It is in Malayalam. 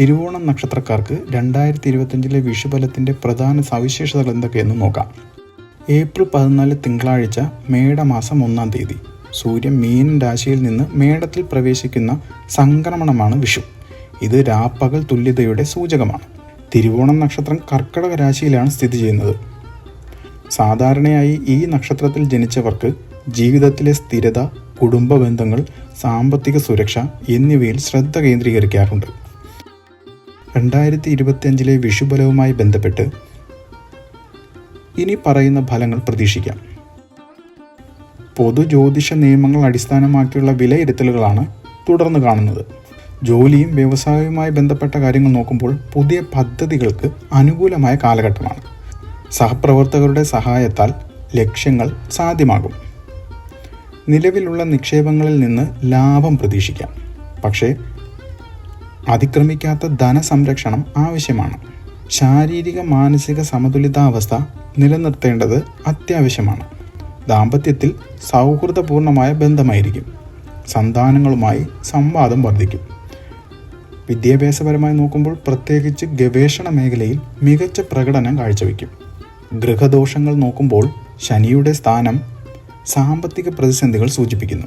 തിരുവോണം നക്ഷത്രക്കാർക്ക് രണ്ടായിരത്തി ഇരുപത്തഞ്ചിലെ വിഷുബലത്തിന്റെ പ്രധാന സവിശേഷതകൾ എന്തൊക്കെയെന്ന് നോക്കാം. ഏപ്രിൽ പതിനാല് തിങ്കളാഴ്ച മേടമാസം ഒന്നാം തീയതി. സൂര്യൻ മീനൻ രാശിയിൽ നിന്ന് മേടത്തിൽ പ്രവേശിക്കുന്ന സംക്രമണമാണ് വിഷു. ഇത് രാപ്പകൽ തുല്യതയുടെ സൂചകമാണ്. തിരുവോണം നക്ഷത്രം കർക്കടക രാശിയിലാണ് സ്ഥിതി ചെയ്യുന്നത്. സാധാരണയായി ഈ നക്ഷത്രത്തിൽ ജനിച്ചവർക്ക് ജീവിതത്തിലെ സ്ഥിരത കുടുംബ ബന്ധങ്ങൾ സാമ്പത്തിക സുരക്ഷ എന്നിവയിൽ ശ്രദ്ധ കേന്ദ്രീകരിക്കാറുണ്ട്. രണ്ടായിരത്തി ഇരുപത്തിയഞ്ചിലെ വിഷുബലവുമായി ബന്ധപ്പെട്ട് ഇനി പറയുന്ന ഫലങ്ങൾ പ്രതീക്ഷിക്കാം. പൊതു ജ്യോതിഷ നിയമങ്ങൾ അടിസ്ഥാനമാക്കിയുള്ള വിലയിരുത്തലുകളാണ് തുടർന്ന് കാണുന്നത്. ജോലിയും വ്യവസായവുമായി ബന്ധപ്പെട്ട കാര്യങ്ങൾ നോക്കുമ്പോൾ പുതിയ പദ്ധതികൾക്ക് അനുകൂലമായ കാലഘട്ടമാണ്. സഹപ്രവർത്തകരുടെ സഹായത്താൽ ലക്ഷ്യങ്ങൾ സാധ്യമാകും. നിലവിലുള്ള നിക്ഷേപങ്ങളിൽ നിന്ന് ലാഭം പ്രതീക്ഷിക്കാം. പക്ഷേ അതിക്രമിക്കാത്ത ധനസംരക്ഷണം ആവശ്യമാണ്. ശാരീരിക മാനസിക സമതുലിതാവസ്ഥ നിലനിർത്തേണ്ടത് അത്യാവശ്യമാണ്. ദാമ്പത്യത്തിൽ സൗഹൃദപൂർണമായ ബന്ധമായിരിക്കും. സന്താനങ്ങളുമായി സംവാദം വർദ്ധിക്കും. വിദ്യാഭ്യാസപരമായി നോക്കുമ്പോൾ പ്രത്യേകിച്ച് ഗവേഷണ മേഖലയിൽ മികച്ച പ്രകടനം കാഴ്ചവെക്കും ഗൃഹദോഷങ്ങൾ നോക്കുമ്പോൾ ശനിയുടെ സ്ഥാനം സാമ്പത്തിക പ്രതിസന്ധികൾ സൂചിപ്പിക്കുന്നു.